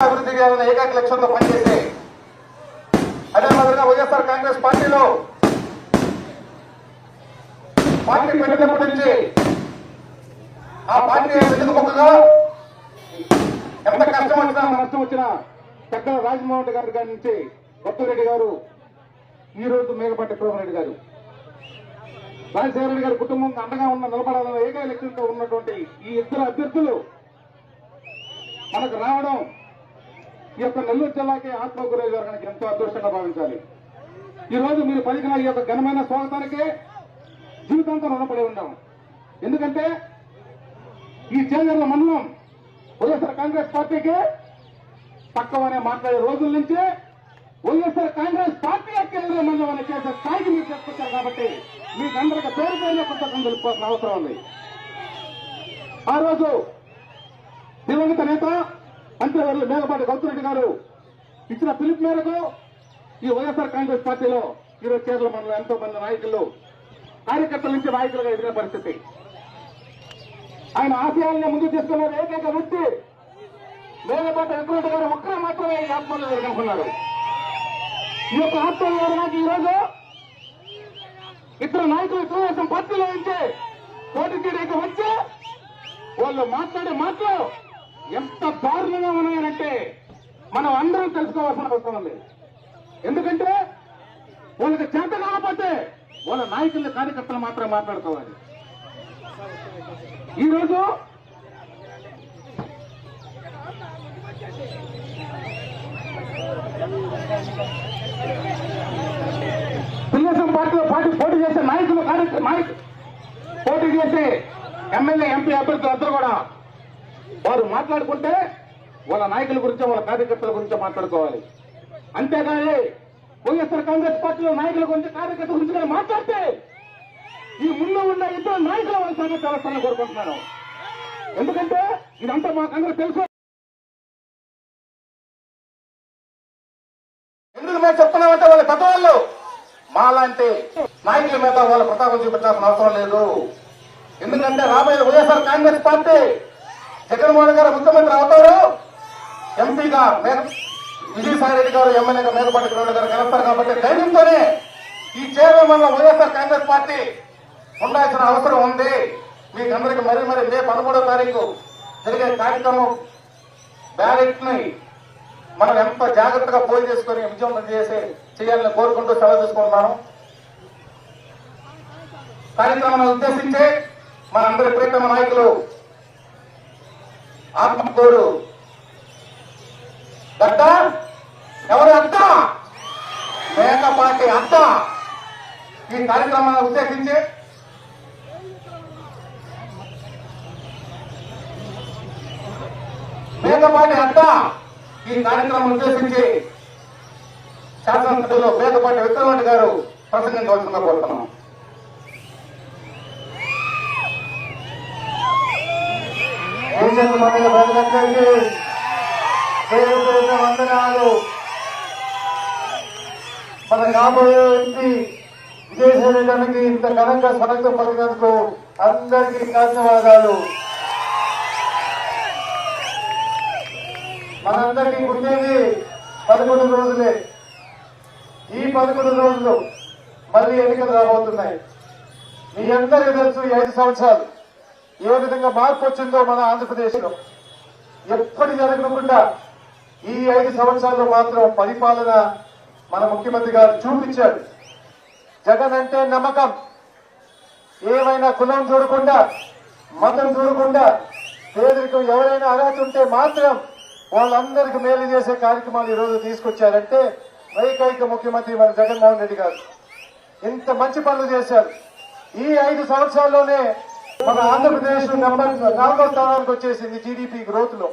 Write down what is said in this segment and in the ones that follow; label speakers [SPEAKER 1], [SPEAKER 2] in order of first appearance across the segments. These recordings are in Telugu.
[SPEAKER 1] అభివృద్ధి చేయాలనే ఏకైక లక్ష్యంతో పనిచేసే అదే మాదిరిగా వైఎస్ఆర్ కాంగ్రెస్ పార్టీలో పార్టీ పెట్టినప్పటి నుంచి ఆ పార్టీ వెనుకముకగా ఎంత కష్టం వచ్చినా నష్టం వచ్చినా చక్కల రాజమోహన్ రెడ్డి గారి గారి నుంచి కొత్తరెడ్డి గారు ఈ రోజు మేఘపట్టి రెడ్డి గారు. రాజశేఖర రెడ్డి గారి కుటుంబం అండగా ఉన్న నిలబడాలన్న ఏకైక లక్ష్యంతో ఉన్నటువంటి ఈ ఇద్దరు అభ్యర్థులు మనకు రావడం ఈ యొక్క నెల్లూరు జిల్లాకి ఆత్మగురయ్య గారికి ఎంతో అదృష్టంగా భావించాలి. ఈ రోజు మీరు పలికిన ఈ యొక్క ఘనమైన స్వాగతానికి జీవితాంతం రుణపడి ఉన్నాం. ఎందుకంటే ఈ చేంజర్ల మండలం వైఎస్ఆర్ కాంగ్రెస్ పార్టీకి తక్కువనే మాట్లాడే రోజుల నుంచే వైఎస్ఆర్ కాంగ్రెస్ పార్టీ కేంద్ర మండలం అనే చేసే స్థాయికి మీరు తీసుకొచ్చారు కాబట్టి మీకు అందరికీ పేరు పేరున కృతజ్ఞతలు తెలుపుకోవాల్సిన అవసరం ఉంది. ఆ రోజు దివంగత నేత మంత్రివర్యులు మేఘపాటి గౌతరెడ్డి గారు ఇచ్చిన పిలుపు మేరకు ఈ వైఎస్ఆర్ కాంగ్రెస్ పార్టీలో ఈరోజు కేరళ మండలం ఎంతో మంది నాయకులు కార్యకర్తల నుంచి నాయకులుగా ఎదిగిన పరిస్థితి. ఆయన ఆశయాలను ముందుకు తీసుకున్న ఏకైక వ్యక్తి మేలపాటి వెంకరెడ్డి గారు ఒక్కరే మాత్రమే ఈ ఆత్మలో ఎదుర్కొన్నారు ఈ యొక్క ఆత్మవివరణకి ఈ రోజు ఇద్దరు నాయకులు తెలుగుదేశం పార్టీలో ఉంటే పోటీ చేయడానికి వచ్చి వాళ్ళు మాట్లాడే మాటలు ఎంత దారుణంగా ఉన్నాయనంటే మనం అందరం తెలుసుకోవాల్సిన అవసరం ఉంది ఎందుకంటే వాళ్ళకి చేత కాకపోతే వాళ్ళ నాయకుల కార్యకర్తలు మాత్రం మాట్లాడుకోవాలి. ఈరోజు తెలుగుదేశం పార్టీలో పార్టీ పోటీ చేసే నాయకులు కార్య- నాయకులు పోటీ చేసే ఎమ్మెల్యే ఎంపీ అభ్యర్థులు అందరూ కూడా వారు మాట్లాడుకుంటే వాళ్ళ నాయకుల గురించి వాళ్ళ కార్యకర్తల గురించి మాట్లాడుకోవాలి. అంతేగాని వైఎస్ఆర్ కాంగ్రెస్ పార్టీలో నాయకుల గురించి కార్యకర్తల గురించి కానీ మాట్లాడితే ఈ ముందు ఉన్న ఇద్దరు నాయకుల వాళ్ళ సంగతి తెలుస్తానని కోరుకుంటున్నాను ఎందుకంటే ఇదంతా మాకందరూ తెలుసు. ఎందుకు మేము చెప్తున్నామంటే వాళ్ళ పెద్దవాళ్ళు? మాలాంటి నాయకుల మీద వాళ్ళ ప్రతాపం చూపించాల్సిన అవసరం లేదు. ఎందుకంటే రాబోయే వైఎస్ఆర్ కాంగ్రెస్ పార్టీ జగన్మోహన్ గారు ముఖ్యమంత్రి అవుతారు. ఎంపీగా విజయసాయి రెడ్డి గారు ఎమ్మెల్యేగా మేఘపాటి గారు కలుస్తారు కాబట్టి ధైర్యంతోనే ఈ చైర్మన్లో వైఎస్ఆర్ కాంగ్రెస్ పార్టీ ఉండాల్సిన అవసరం ఉంది. మీకు అందరికి మరీ మరి మే పదమూడో తారీఖు జరిగే కార్యక్రమం బ్యాలెట్ని మనం ఎంత జాగ్రత్తగా పోల్ చేసుకుని విజయం చేసి చేయాలని కోరుకుంటూ సెలవు తీసుకుంటున్నాను. కార్యక్రమాన్ని ఉద్దేశించి మనందరి ప్రియతమ నాయకులు ఆత్మకూరు. దత్త ఎవరు అత్త మేకపాటి అత్త. ఈ కార్యక్రమాన్ని ఉద్దేశించి మేకపాటి అత్త ఈ కార్యక్రమం ఉద్దేశించి శాసనసభ్యులు మేకపాటి విక్రమరెడ్డి గారు ప్రసంగించవలసిందిగా కోరుతున్నాం. దేశం మన ప్రజలందరికీ పేరు వందనాలు. మన కాబోయే వ్యక్తి విదేశానికి ఇంత ఘనంగా స్వాగతం పలికినందుకు అందరికీ ధన్యవాదాలు. మనందరికీ ఉండేది పదకొండు రోజులే. ఈ పదకొండు రోజులు మళ్ళీ ఎన్నికలు రాబోతున్నాయి. మీ అందరికీ తెలుసు ఐదు సంవత్సరాలు. ఏ విధంగా మార్పు వచ్చిందో మన ఆంధ్రప్రదేశ్లో ఎప్పటి జరగకుండా ఈ ఐదు సంవత్సరాల్లో మాత్రం పరిపాలన మన ముఖ్యమంత్రి గారు చూపించారు జగన్ అంటే నమ్మకం. ఏమైనా కులం చూడకుండా మతం చూడకుండా పేదరికం ఎవరైనా అర్హత ఉంటే మాత్రం వాళ్ళందరికీ మేలు చేసే కార్యక్రమాలు ఈ రోజు తీసుకొచ్చారంటే ఏకైక ముఖ్యమంత్రి మన జగన్మోహన్ రెడ్డి గారు. ఇంత మంచి పనులు చేశారు. ఈ ఐదు సంవత్సరాల్లోనే మన ఆంధ్రప్రదేశ్ నెంబర్ నాలుగో స్థానానికి వచ్చేసింది జీడిపి గ్రోత్లో.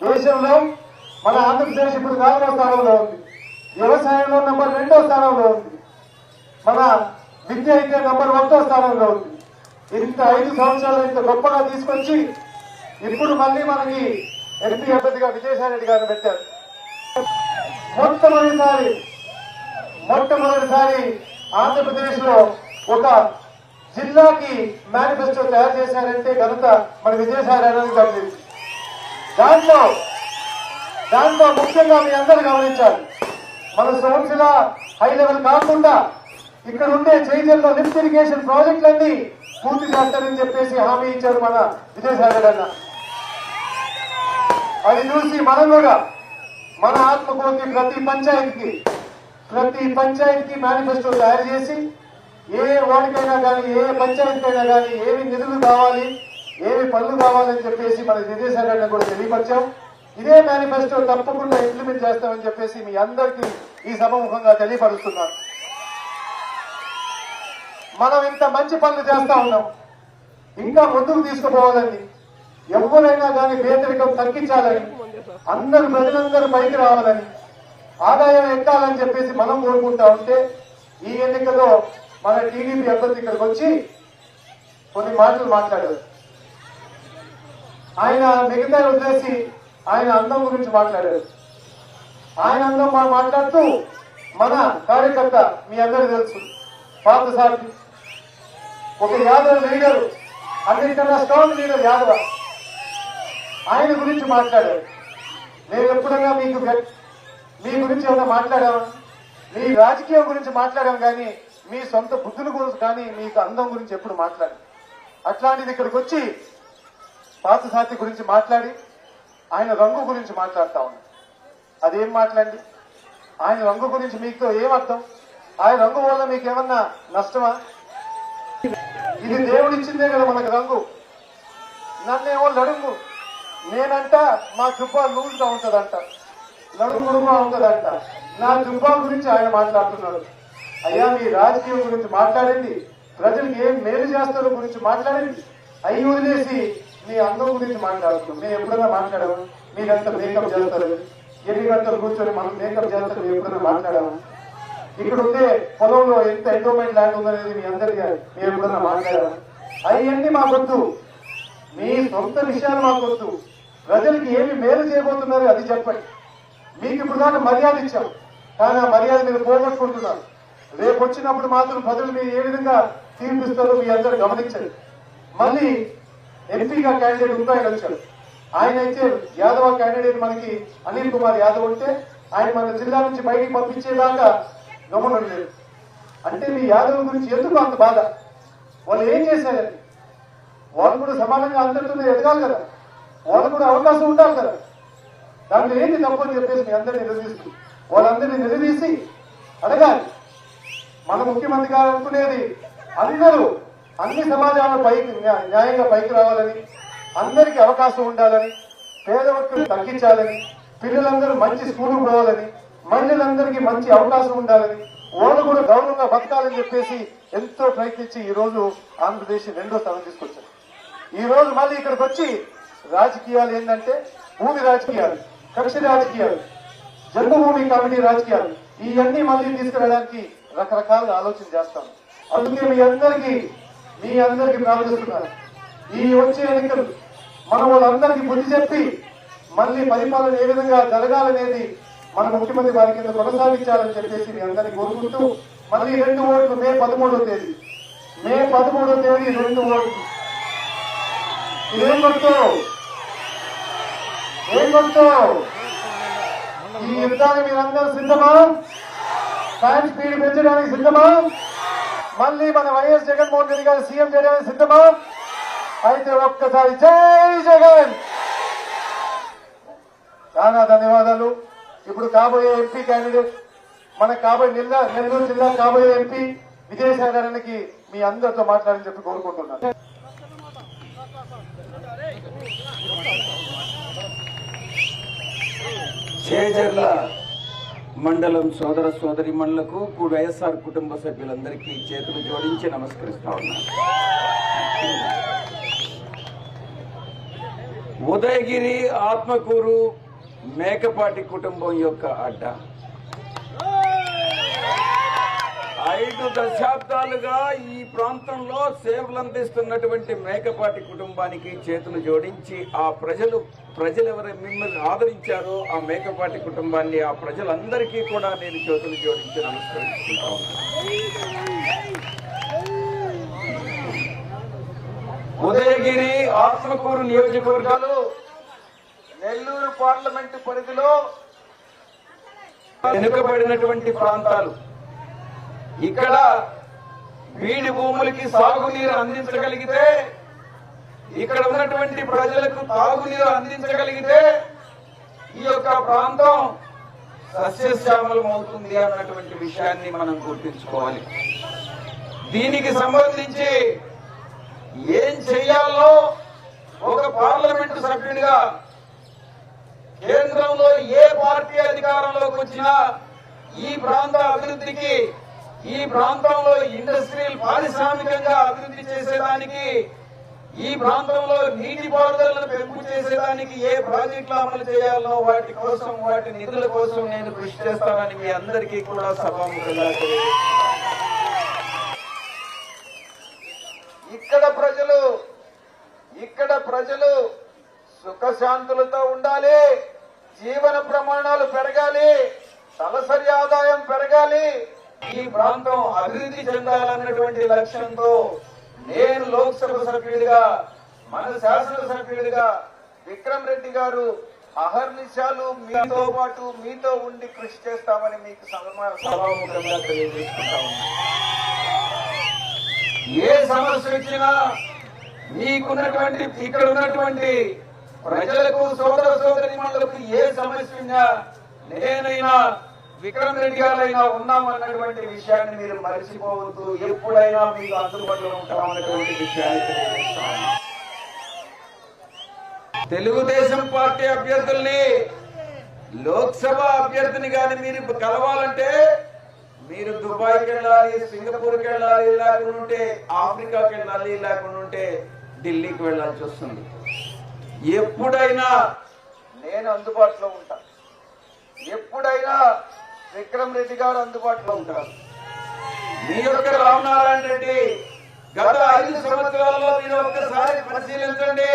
[SPEAKER 1] దేశంలో మన ఆంధ్రప్రదేశ్ ఇప్పుడు నాలుగో స్థానంలో ఉంది. వ్యవసాయంలో నెంబర్ రెండో స్థానంలో ఉంది. మన విద్య అయితే నంబర్ ఒకటో స్థానంలో ఉంది. ఇంత ఐదు సంవత్సరాలు ఇంత గొప్పగా తీసుకొచ్చి ఇప్పుడు మళ్ళీ మనకి ఎంపీ అభ్యర్థిగా విజయసాయి రెడ్డి గారిని పెట్టారు. మొట్టమొదటిసారి మొట్టమొదటిసారి ఆంధ్రప్రదేశ్లో ఒక జిల్లాకి మేనిఫెస్టో తయారు చేశారంటే ఘనత మన విజయసాయి రెడ్డి గారి దాంట్లో
[SPEAKER 2] దాంట్లో ముఖ్యంగా మీ అందరూ గమనించాలి. మన సోమశిల హై లెవెల్ కాకుండా ఇక్కడ ఉండే చైతన్యంలో లిఫ్ట్ ఇరిగేషన్ ప్రాజెక్టులన్నీ పూర్తి చేస్తారని చెప్పేసి హామీ ఇచ్చారు మన విజయసాగర్ అన్న. అది చూసి మనం కూడా మన ఆత్మకూరుకి ప్రతి పంచాయతీకి ప్రతి పంచాయతీకి మేనిఫెస్టో తయారు చేసి ఏ వాడికైనా కానీ ఏ పంచాయతీకైనా కానీ ఏవి నిధులు కావాలి ఏవి పనులు కావాలని చెప్పేసి మన విజయసాగర్ కూడా తెలియపరిచాం. ఇదే మేనిఫెస్టో తప్పకుండా ఇంప్లిమెంట్ చేస్తామని చెప్పేసి మీ అందరికీ ఈ సభముఖంగా తెలియపరుస్తున్నాను. మనం ఇంత మంచి పనులు చేస్తా ఉన్నాం. ఇంకా ముందుకు తీసుకుపోవాలని ఎవరైనా కానీ పేదరికం తగ్గించాలని అందరు ప్రజలందరూ పైకి రావాలని ఆదాయం ఎక్కాలని చెప్పేసి మనం కోరుకుంటా ఉంటే ఈ ఎన్నికలో మన టీడీపీ అభ్యర్థి ఇక్కడికి వచ్చి కొన్ని మాటలు మాట్లాడారు. ఆయన మిగతా వదిలేసి ఆయన అందం గురించి మాట్లాడారు. ఆయన అందం మనం మాట్లాడుతూ మన కార్యకర్త మీ అందరికీ తెలుసు. పాత ఒక యాదవ్ లీడర్ అన్నిటికన్నా స్ట్రాంగ్ లీడర్ యాదవ. ఆయన గురించి మాట్లాడారు. నేను ఎప్పుడైనా మీకు మీ గురించి ఏమైనా మాట్లాడామా మీ రాజకీయం గురించి మాట్లాడాం కానీ మీ సొంత బుద్ధుల గురించి కానీ మీకు అందం గురించి ఎప్పుడు మాట్లాడి అట్లాంటిది ఇక్కడికి వచ్చి పాత సాతి గురించి మాట్లాడి ఆయన రంగు గురించి మాట్లాడుతా ఉన్నాడు అదేం మాట్లాడి? ఆయన రంగు గురించి మీకు ఏం అర్థం? ఆయన రంగు వల్ల మీకు ఏమన్నా నష్టమా? ఇది దేవుడిచ్చిందే కదా మనకు రంగు. నన్నేమో నడుము నేనంట మా జుబ్బా లూజ్గా ఉంటదంట. నడుము ఉంటదంట. నా జుబ్బా గురించి ఆయన మాట్లాడుతున్నాడు. అయ్యా మీ రాజకీయం గురించి మాట్లాడండి. ప్రజలకు ఏం మేలు చేస్తారో గురించి మాట్లాడండి. అయ్యి వదిలేసి మీ అందం గురించి మాట్లాడుతున్నాం మేము ఎప్పుడైనా మాట్లాడాము. మీరంతా మేకప్ చేస్తారు. ఎన్ని గంటలు కూర్చొని మనం మేకప్ చేస్తారు ఎప్పుడైనా మాట్లాడాము. ఇక్కడ ఉండే పొలంలో ఎంత ఎండోమెంట్ ల్యాండ్ ఉందనేది మీ అందరికీ మేము ఎప్పుడైనా మాట్లాడాము. అవన్నీ మాకొద్దు. మీ సొంత విషయాలు మాకొద్దు. ప్రజలకి ఏమి మేలు చేయబోతున్నారు అది చెప్పండి. మీకు ఇప్పుడు దాకా మర్యాద ఇచ్చాం. కానీ ఆ మర్యాద మీరు పోగొట్టుకుంటున్నారు రేపు వచ్చినప్పుడు మాత్రం ప్రజలు మీరు ఏ విధంగా తీర్పిస్తారో మీ అందరూ గమనించండి. మళ్ళీ ఎంపీగా క్యాండిడేట్ ఉంటాయని ఆయన వచ్చాడు ఆయన అయితే యాదవ క్యాండిడేట్ మనకి అనిల్ కుమార్ యాదవ్ ఉంటే ఆయన మన జిల్లా నుంచి బయటికి పంపించేదాకా గమనం లేదు. అంటే మీ యాదవ్ గురించి ఎందుకు అంత బాధ? వాళ్ళు ఏం చేశారని వాళ్ళు కూడా సమానంగా అందరితో ఎదగాలి కదా. వాళ్ళు కూడా అవకాశం ఉండాలి కదా. దాంట్లో ఏంటి తప్పు అని చెప్పేసి మీ అందరినీ నిలదీస్తూ వాళ్ళందరినీ నిలదీసి అడగాలి. మన ముఖ్యమంత్రి గారు అనుకునేది అందరూ అన్ని సమాజాల పైకి న్యాయంగా పైకి రావాలని అందరికీ అవకాశం ఉండాలని పేద తగ్గించాలని పిల్లలందరూ మంచి స్కూల్కి పోవాలని మహిళలందరికీ మంచి అవకాశం ఉండాలని వాళ్ళు కూడా గౌరవంగా బతకాలని చెప్పేసి ఎంతో ప్రయత్నించి ఈ రోజు ఆంధ్రప్రదేశ్ రెండో స్థానం తీసుకొచ్చారు. ఈ రోజు మళ్ళీ ఇక్కడికి వచ్చి రాజకీయాలు ఏంటంటే భూమి రాజకీయాలు కక్ష రాజకీయాలు జన్మభూమి కమిటీ రాజకీయాలు ఇవన్నీ మళ్ళీ తీసుకురావడానికి రకరకాలుగా ఆలోచన చేస్తాం. అందుకే మీ అందరికీ మీ అందరికీ ప్రార్థిస్తున్నాను ఈ వచ్చే ఎన్నికలు మన వాళ్ళందరికీ బుద్ధి చెప్పి మళ్ళీ పరిపాలన ఏ విధంగా జరగాలనేది మన ముఖ్యమంత్రి వారి కింద కొనసాగించాలని చెప్పేసి మీ అందరినీ కోరుకుంటూ మళ్ళీ రెండు ఓట్లు మే పదమూడవ తేదీ. మే పదమూడవ తేదీ రెండు ఓట్లు. ఇదేం గుర్తు ఏం గుర్తు ఈ యుద్ధాన్ని మీరందరూ సిద్ధమా? ఫ్యాన్ స్పీడ్ పెంచడానికి సిద్ధమా? మళ్ళీ మన వైఎస్ జగన్మోహన్ రెడ్డి గారు సీఎం చేయడానికి సిద్ధమా? అయితే ఒక్కసారి జై జగన్! చాలా ధన్యవాదాలు. ఇప్పుడు కాబోయే ఎంపీ క్యాండిడేట్ మన కాబోయే జిల్లా నెల్లూరు జిల్లా కాబోయే ఎంపీ విజయసాగరానికి మీ అందరితో మాట్లాడని చెప్పి కోరుకుంటున్నాను.
[SPEAKER 3] చేజర్ల మండలం సోదర సోదరి మండలకు వైఎస్ఆర్ కుటుంబ సభ్యులందరికీ చేతులు జోడించి నమస్కరిస్తా ఉన్నాను ఉదయగిరి ఆత్మకూరు మేకపాటి కుటుంబం యొక్క అడ్డ. ఐదు దశాబ్దాలుగా ఈ ప్రాంతంలో సేవలు అందిస్తున్నటువంటి మేకపాటి కుటుంబానికి చేతులు జోడించి ఆ ప్రజలు ప్రజలు ఎవరు మిమ్మల్ని ఆదరించారో ఆ మేకపాటి కుటుంబాన్ని ఆ ప్రజలందరికీ కూడా నేను చేతులు జోడించి నమస్కరించుకుంటా ఉదయగిరి ఆత్మకూరు నియోజకవర్గాలు నెల్లూరు పార్లమెంటు పరిధిలో
[SPEAKER 4] వెనుకబడినటువంటి ప్రాంతాలు. ఇక్కడ బీడి భూములకి సాగునీరు అందించగలిగితే ఇక్కడ ఉన్నటువంటి ప్రజలకు తాగునీరు అందించగలిగితే ఈ యొక్క ప్రాంతం సస్యశ్యామలం అవుతుంది అన్నటువంటి విషయాన్ని మనం గుర్తించుకోవాలి. దీనికి సంబంధించి ఏం చేయాలో ఒక పార్లమెంటు సభ్యుడిగా కేంద్రంలో ఏ పార్టీ అధికారంలోకి వచ్చినా ఈ ప్రాంత అభివృద్ధికి ఈ ప్రాంతంలో ఇండస్ట్రియల్ పారిశ్రామికంగా అభివృద్ధి చేసేదానికి ఈ ప్రాంతంలో నీటిపారుదలను పెంపు చేసేదానికి ఏ ప్రాజెక్టులు అమలు చేయాలో వాటి కోసం వాటి నిధుల కోసం నేను కృషి చేస్తానని మీ అందరికీ కూడా సభాముఖంగా
[SPEAKER 3] ఇక్కడ ప్రజలు ఇక్కడ ప్రజలు సుఖశాంతులతో ఉండాలి జీవన ప్రమాణాలు పెరగాలి తలసరి ఆదాయం పెరగాలి
[SPEAKER 4] ఈ ప్రాంతం అభివృద్ధి చెందాలన్నటువంటి లక్ష్యంతో నేను లోక్సభ సభ్యుడిగా మన శాసనసభ్యుడిగా
[SPEAKER 3] విక్రమ్ రెడ్డి గారు అహర్నిశాలు మీతో పాటు మీతో ఉండి కృషి చేస్తామని మీకు
[SPEAKER 4] సభాముఖంగా తెలియజేసుకుంటా ఏ సమస్య వచ్చినా మీకున్నటువంటి ఇక్కడ ఉన్నటువంటి ప్రజలకు సోదర సోదరిమణులకు ఏ సమస్య ఉన్నా నేనైనా విక్రమ్ రెడ్డి గారైనా ఉన్నామన్నటువంటి విషయాన్ని మీరు మరిచిపోవద్దు. ఎప్పుడైనా మీకు అందుబాటులో ఉంటామన్నటువంటి విషయాన్ని తెలుగుదేశం పార్టీ అభ్యర్థుల్ని లోక్సభ అభ్యర్థిని కానీ మీరు కలవాలంటే మీరు దుబాయ్కి వెళ్ళాలి సింగపూర్కి వెళ్ళాలి లేకుండా ఉంటే ఆఫ్రికాకి వెళ్ళాలి లేకుండా ఉంటే ఢిల్లీకి వెళ్ళాల్సి వస్తుంది. ఎప్పుడైనా
[SPEAKER 3] నేను అందుబాటులో ఉంటా. ఎప్పుడైనా విక్రమ్ రెడ్డి గారు అందుబాటులో ఉంటారు.
[SPEAKER 4] మీ యొక్క రామనారాయణ రెడ్డి గత ఐదు సంవత్సరాల్లో మీరు ఒక్కసారి పరిశీలించండి.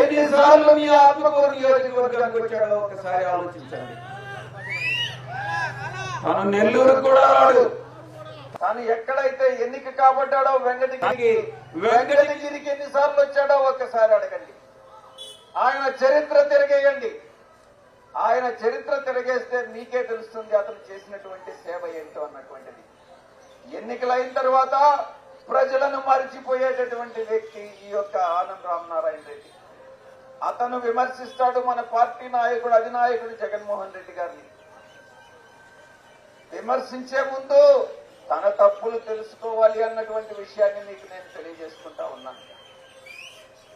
[SPEAKER 4] ఎన్నిసార్లు మీ ఆత్మకూరు నియోజకవర్గానికి వచ్చాడో ఒక్కసారి ఆలోచించండి. తను నెల్లూరు కూడా రాడు.
[SPEAKER 3] తాను ఎక్కడైతే ఎన్నిక కాబడ్డాడో వెంకటగిరికి వెంకటగిరికి ఎన్నిసార్లు వచ్చాడో ఒక్కసారి అడగండి. ఆయన చరిత్ర తిరగేయండి. ఆయన చరిత్ర తిరగేస్తే మీకే తెలుస్తుంది అతను చేసినటువంటి సేవ ఏంటో అన్నటువంటిది. ఎన్నికలైన తర్వాత ప్రజలను మరిచిపోయేటటువంటి వ్యక్తి ఈ యొక్క ఆనంద్ రామనారాయణ రెడ్డి. అతను విమర్శిస్తాడు మన పార్టీ నాయకుడు అధినాయకుడు జగన్మోహన్ రెడ్డి గారిని. విమర్శించే ముందు తన తప్పులు తెలుసుకోవాలి అన్నటువంటి విషయాన్ని మీకు నేను తెలియజేసుకుంటా ఉన్నాను.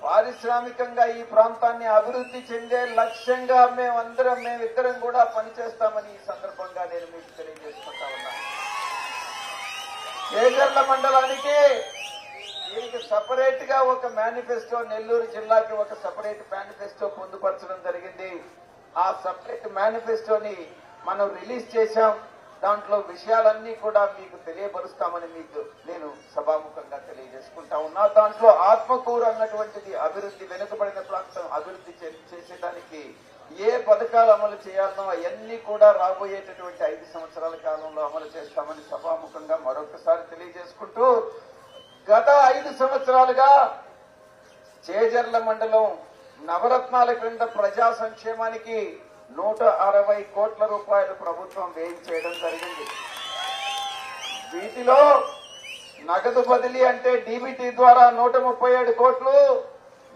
[SPEAKER 3] పారిశ్రామికంగా ఈ ప్రాంతాన్ని అభివృద్ధి చెందే లక్ష్యంగా మేమందరం మేమిద్దరం కూడా పనిచేస్తామని ఈ సందర్భంగా నేను మీకు తెలియజేసుకుంటా ఉన్నాను కేజర్ల మండలానికి దీనికి సపరేట్గా ఒక మేనిఫెస్టో నెల్లూరు జిల్లాకి ఒక సపరేట్ మేనిఫెస్టో పొందుపరచడం జరిగింది. ఆ సపరేట్ మేనిఫెస్టోని మనం రిలీజ్ చేశాం. దాంట్లో విషయాలన్నీ కూడా మీకు తెలియపరుస్తామని మీకు నేను సభాముఖంగా తెలియజేసుకుంటా ఉన్నా. దాంట్లో ఆత్మకూరు అన్నటువంటిది అభివృద్ధి వెనుకబడిన ప్రాంతం అభివృద్ధి చేసేదానికి ఏ పథకాలు అమలు చేయాలనో అవన్నీ కూడా రాబోయేటటువంటి ఐదు సంవత్సరాల కాలంలో అమలు చేస్తామని సభాముఖంగా మరొకసారి తెలియజేసుకుంటూ గత ఐదు సంవత్సరాలుగా చేజర్ల మండలం నవరత్నాల క్రింద ప్రజా సంక్షేమానికి నూట అరవై కోట్ల రూపాయలు ప్రభుత్వం వ్యయం చేయడం జరిగింది. వీటిలో నగదు బదిలీ అంటే డీబీటీ ద్వారా నూట ముప్పై ఏడు కోట్లు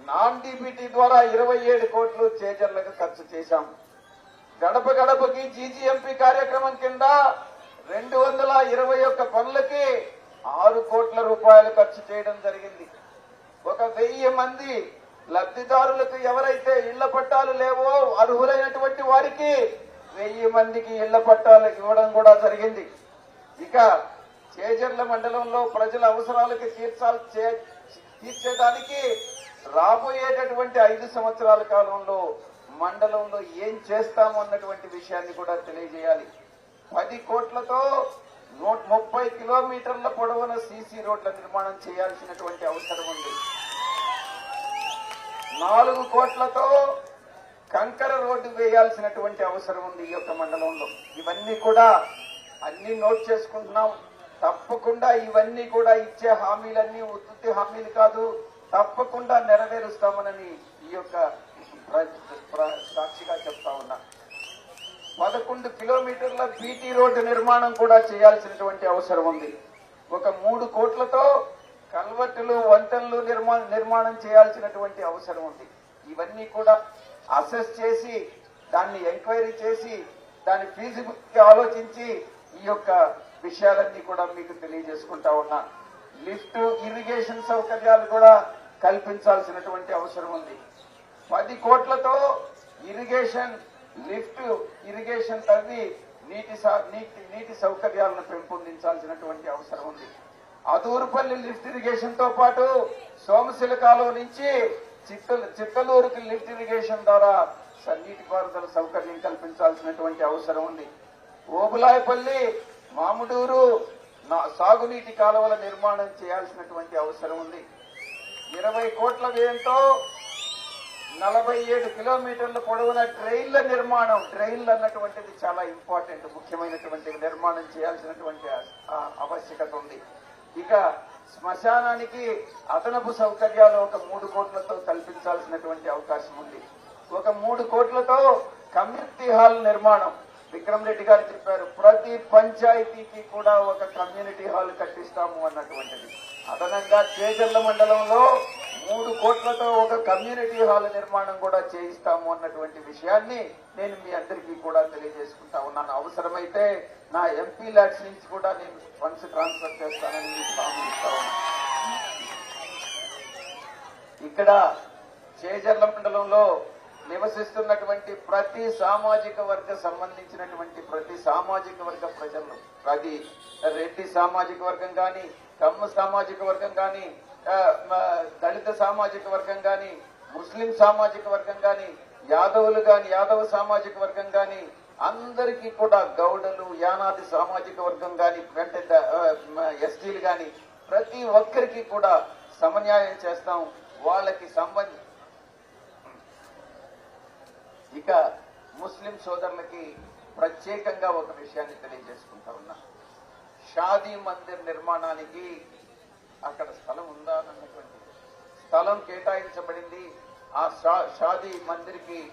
[SPEAKER 3] నాన్ డీబీటీ ద్వారా ఇరవై ఏడు కోట్లు చేజర్లకు ఖర్చు చేశాం. గడప గడపకి జీజీఎంపీ కార్యక్రమం కింద రెండు వందల ఇరవై ఒక్క పనులకి ఆరు కోట్ల రూపాయలు ఖర్చు చేయడం జరిగింది. ఒక వెయ్యి మంది లబ్ధిదారులకు ఎవరైతే ఇళ్ళ పట్టాలు లేవో అర్హులైనటువంటి వారికి వెయ్యి మందికి ఇళ్ళ పట్టాలు ఇవ్వడం కూడా జరిగింది. ఇక చేజర్ల మండలంలో ప్రజల అవసరాలకు తీర్చాల్ చే- రాబోయేటటువంటి ఐదు సంవత్సరాల కాలంలో మండలంలో ఏం చేస్తాము అన్నటువంటి విషయాన్ని కూడా తెలియజేయాలి. పది కోట్లతో నూట ముప్పై కిలోమీటర్ల పొడవున సీసీ రోడ్ల నిర్మాణం చేయాల్సినటువంటి అవసరం ఉంది. నాలుగు కోట్లతో కంకర రోడ్డు వేయాల్సినటువంటి అవసరం ఉంది ఈ యొక్క మండలంలో. ఇవన్నీ కూడా అన్ని నోట్ చేసుకుంటున్నాం. తప్పకుండా ఇవన్నీ కూడా ఇచ్చే హామీలన్నీ ఉత్పత్తి హామీలు కాదు తప్పకుండా నెరవేరుస్తామనని ఈ యొక్క సాక్షిగా చెప్తా ఉన్నా. పదకొండు కిలోమీటర్ల బీటీ రోడ్డు నిర్మాణం కూడా చేయాల్సినటువంటి అవసరం ఉంది. ఒక మూడు కోట్లతో కల్వర్టులు వంతెనలు నిర్మా నిర్మాణం చేయాల్సినటువంటి అవసరం ఉంది. ఇవన్నీ కూడా అసెస్ చేసి దాన్ని ఎంక్వైరీ చేసి దాని ఫీజిబిలిటీ ఆలోచించి ఈ యొక్క విషయాలన్నీ కూడా మీకు తెలియజేసుకుంటా ఉన్నా. లిఫ్ట్ ఇరిగేషన్ సౌకర్యాలు కూడా కల్పించాల్సినటువంటి అవసరం ఉంది. పది కోట్లతో ఇరిగేషన్ లిఫ్ట్ ఇరిగేషన్ తవ్వి నీటి నీటి నీటి సౌకర్యాలను పెంపొందించాల్సినటువంటి అవసరం ఉంది. అదూరుపల్లి లిఫ్ట్ ఇరిగేషన్తో పాటు సోమశిల కాలువ నుంచి చిత్తలు చిత్తలూరుకి లిఫ్ట్ ఇరిగేషన్ ద్వారా నీటిపారుదల సౌకర్యం కల్పించాల్సినటువంటి అవసరం ఉంది. ఓబులాయపల్లి మాముడూరు నా- సాగునీటి కాలువల నిర్మాణం చేయాల్సినటువంటి అవసరం ఉంది. ఇరవై కోట్ల వ్యయంతో నలభై ఏడు కిలోమీటర్ల పొడవున ట్రైన్ల నిర్మాణం ట్రైన్లు అన్నటువంటిది చాలా ఇంపార్టెంట్ ముఖ్యమైనటువంటి నిర్మాణం చేయాల్సినటువంటి ఆవశ్యకత ఉంది. ఇక శ్మశానానికి అదనపు సౌకర్యాలు ఒక మూడు కోట్లతో కల్పించాల్సినటువంటి అవకాశం ఉంది. ఒక మూడు కోట్లతో కమ్యూనిటీ హాల్ నిర్మాణం. విక్రమ్ రెడ్డి గారు చెప్పారు ప్రతి పంచాయతీకి కూడా ఒక కమ్యూనిటీ హాల్ కట్టిస్తాము అన్నటువంటిది. అదనంగా చేజర్ల మండలంలో మూడు కోట్లతో ఒక కమ్యూనిటీ హాల్ నిర్మాణం కూడా చేయిస్తాము అన్నటువంటి విషయాన్ని నేను మీ అందరికీ కూడా తెలియజేసుకుంటా ఉన్నాను. అవసరమైతే నా ఎంపీ ల్యాడ్స్ నుంచి కూడా నేను ఫండ్స్ ట్రాన్స్ఫర్ చేస్తానని మీకు హామీ ఇక్కడ చేజర్ల మండలంలో నివసిస్తున్నటువంటి ప్రతి సామాజిక వర్గ సంబంధించినటువంటి ప్రతి సామాజిక వర్గ ప్రజలు అది రెడ్డి సామాజిక వర్గం కానీ కమ్మ సామాజిక వర్గం కానీ దళిత సామాజిక వర్గం కానీ ముస్లిం సామాజిక వర్గం కానీ యాదవులు కానీ యాదవ సామాజిక వర్గం కానీ అందరికీ కూడా గౌడలు యానాది సామాజిక వర్గం గాని వెంట ఎస్టీలు గాని ప్రతి ఒక్కరికి కూడా సమన్యాయం చేస్తాం. వాళ్ళకి సంబంధి ఇక ముస్లిం సోదరులకి ప్రత్యేకంగా ఒక విషయాన్ని తెలియజేసుకుంటా ఉన్నా. షాదీ మందిర్ నిర్మాణానికి అక్కడ స్థలం ఉందా అన్నటువంటి స్థలం కేటాయించబడింది. ఆ షా- షాదీ మందిర్కి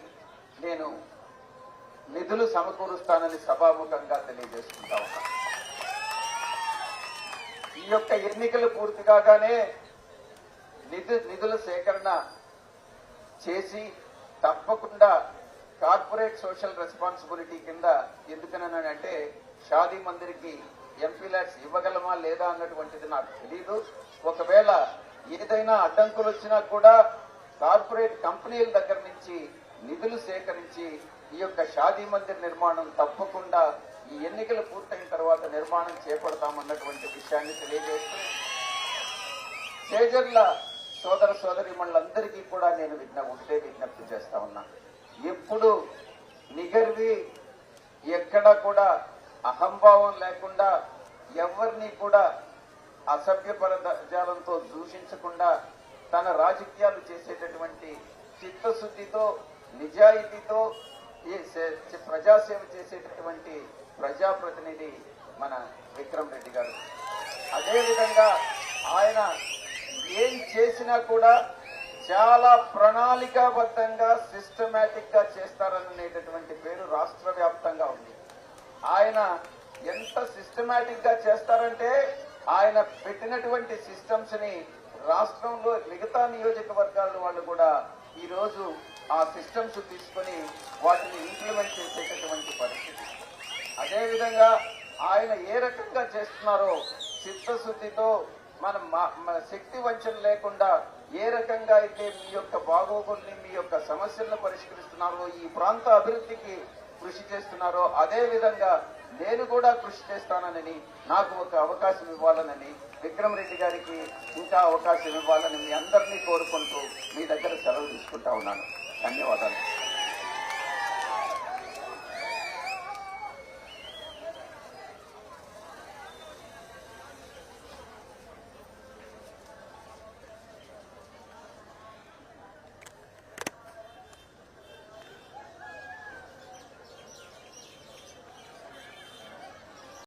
[SPEAKER 3] నేను నిధులు సమకూరుస్తానని సభాముఖంగా తెలియజేసుకుంటా ఉన్నా. ఈ యొక్క ఎన్నికలు పూర్తి కాగానే నిధు నిధుల సేకరణ చేసి తప్పకుండా కార్పొరేట్ సోషల్ రెస్పాన్సిబిలిటీ కింద ఎందుకనంటే షాదీ మందిర్కి ఎంపీ ల్యాడ్స్ ఇవ్వగలమా లేదా అన్నటువంటిది నాకు తెలియదు ఒకవేళ ఏదైనా అడ్డంకులు వచ్చినా కూడా కార్పొరేట్ కంపెనీల దగ్గర నుంచి నిధులు సేకరించి ఈ యొక్క షాదీ మందిర్ నిర్మాణం తప్పకుండా ఈ ఎన్నికలు పూర్తయిన తర్వాత నిర్మాణం చేపడతామన్నటువంటి విషయాన్ని తెలియజేస్తూ సేజర్ల సోదర సోదరిమణులందరికీ కూడా నేను విజ్ఞ ఒకటే విజ్ఞప్తి చేస్తా ఉన్నా. ఎప్పుడు నిగర్వి ఎక్కడ కూడా అహంభావం లేకుండా ఎవరిని కూడా అసభ్యపర జాలంతో దూషించకుండా తన రాజకీయాలు చేసేటటువంటి చిత్తశుద్ధితో నిజాయితీతో ఈ ప్రజాసేవ చేసేటటువంటి ప్రజాప్రతినిధి మన విక్రమ్ రెడ్డి గారు. అదేవిధంగా ఆయన ఏం చేసినా కూడా చాలా ప్రణాళికాబద్ధంగా సిస్టమేటిక్గా చేస్తారనేటటువంటి పేరు రాష్ట్ర వ్యాప్తంగా ఉంది. ఆయన ఎంత సిస్టమేటిక్గా చేస్తారంటే ఆయన పెట్టినటువంటి సిస్టమ్స్ని రాష్ట్రంలో మిగతా నియోజకవర్గాల వాళ్ళు కూడా ఈరోజు ఆ సిస్టమ్స్ తీసుకొని వాటిని ఇంప్లిమెంట్ చేసేటటువంటి పరిస్థితి. అదేవిధంగా ఆయన ఏ రకంగా చేస్తున్నారో చిత్తశుద్ధితో మన మా- మన శక్తి వంచన లేకుండా ఏ రకంగా అయితే మీ యొక్క బాగోగుల్ని మీ యొక్క సమస్యలను పరిష్కరిస్తున్నారో ఈ ప్రాంత అభివృద్ధికి కృషి చేస్తున్నారో అదే విధంగా నేను కూడా కృషి చేస్తానని నాకు ఒక అవకాశం ఇవ్వాలనని విక్రమ్ రెడ్డి గారికి ఇంకా అవకాశం ఇవ్వాలని మీ అందరినీ కోరుకుంటూ మీ దగ్గర సెలవు తీసుకుంటా ఉన్నాను. ధన్యవాదాలు